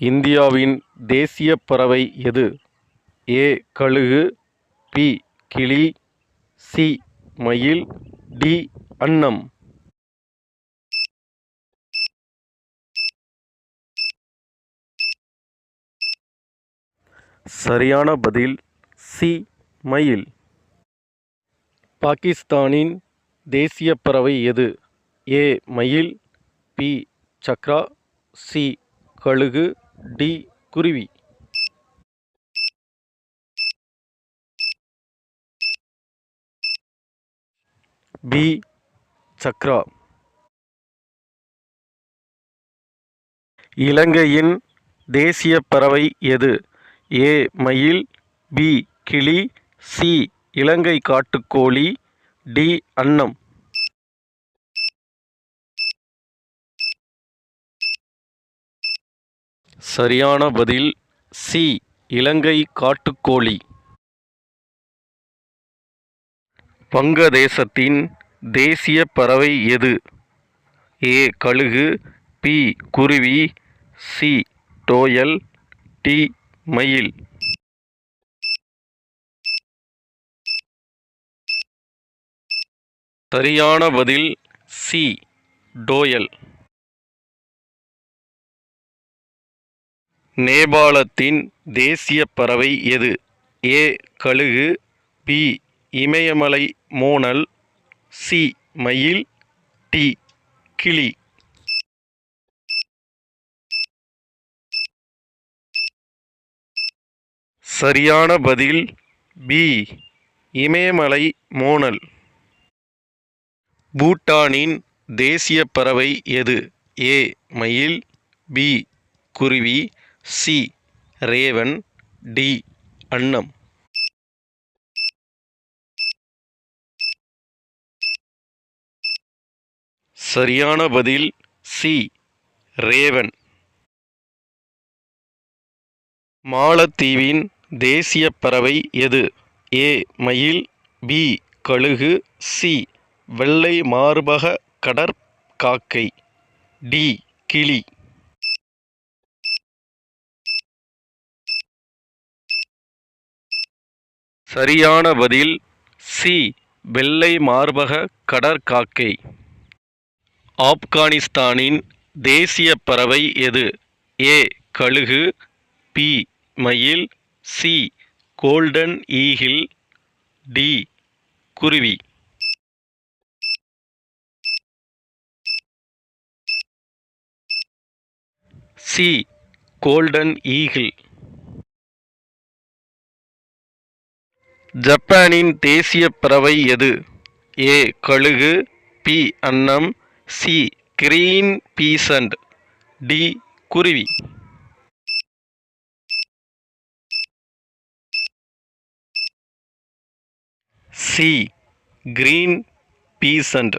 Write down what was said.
இந்தியாவின் தேசியப் பறவை எது? ஏ. கழுகு பி. கிளி சி. மயில் டி. அன்னம். சரியான பதில் சி. மயில். பாகிஸ்தானின் தேசிய பறவை எது? ஏ. மயில் பி. சக்ரா சி. கழுகு டி குருவி. பி சக்ரா. இலங்கையின் தேசியப் பறவை எது? ஏ. மயில் பி. கிளி சி. இலங்கை காட்டுக்கோழி டி. அன்னம். சரியான பதில் சி. இலங்கை காட்டுக்கோழி. வங்கதேசத்தின் தேசிய பறவை எது? ஏ. கழுகு பி. குருவி சி. டோயல் டி. மயில். சரியான பதில் சி. டோயல். நேபாளத்தின் தேசிய பறவை எது? ஏ. கழுகு பி. இமயமலை மோனல் சி. மயில் டி. கிளி. சரியான பதில் பி. இமயமலை மோனல். பூட்டானின் தேசிய பறவை எது? ஏ. மயில் பி. குருவி சி. Raven D. அன்னம். சரியான பதில் சி. ரேவன். மாலத்தீவின் தேசியப் பறவை எது? ஏ. மயில் பி. கழுகு சி. வெள்ளை மார்பக கடற்காக்கை டி. கிளி. சரியான பதில் சி. வெள்ளை மார்பக கடற்காக்கை. ஆப்கானிஸ்தானின் தேசியப் பறவை எது? ஏ. கழுகு. பி. மயில். சி. Golden eagle. டி. குருவி. சி. Golden eagle. ஜப்பானின் தேசிய பறவை எது? ஏ கழுகு பி அன்னம் சி கிரீன் பீசண்ட் டி குருவி. C green pheasant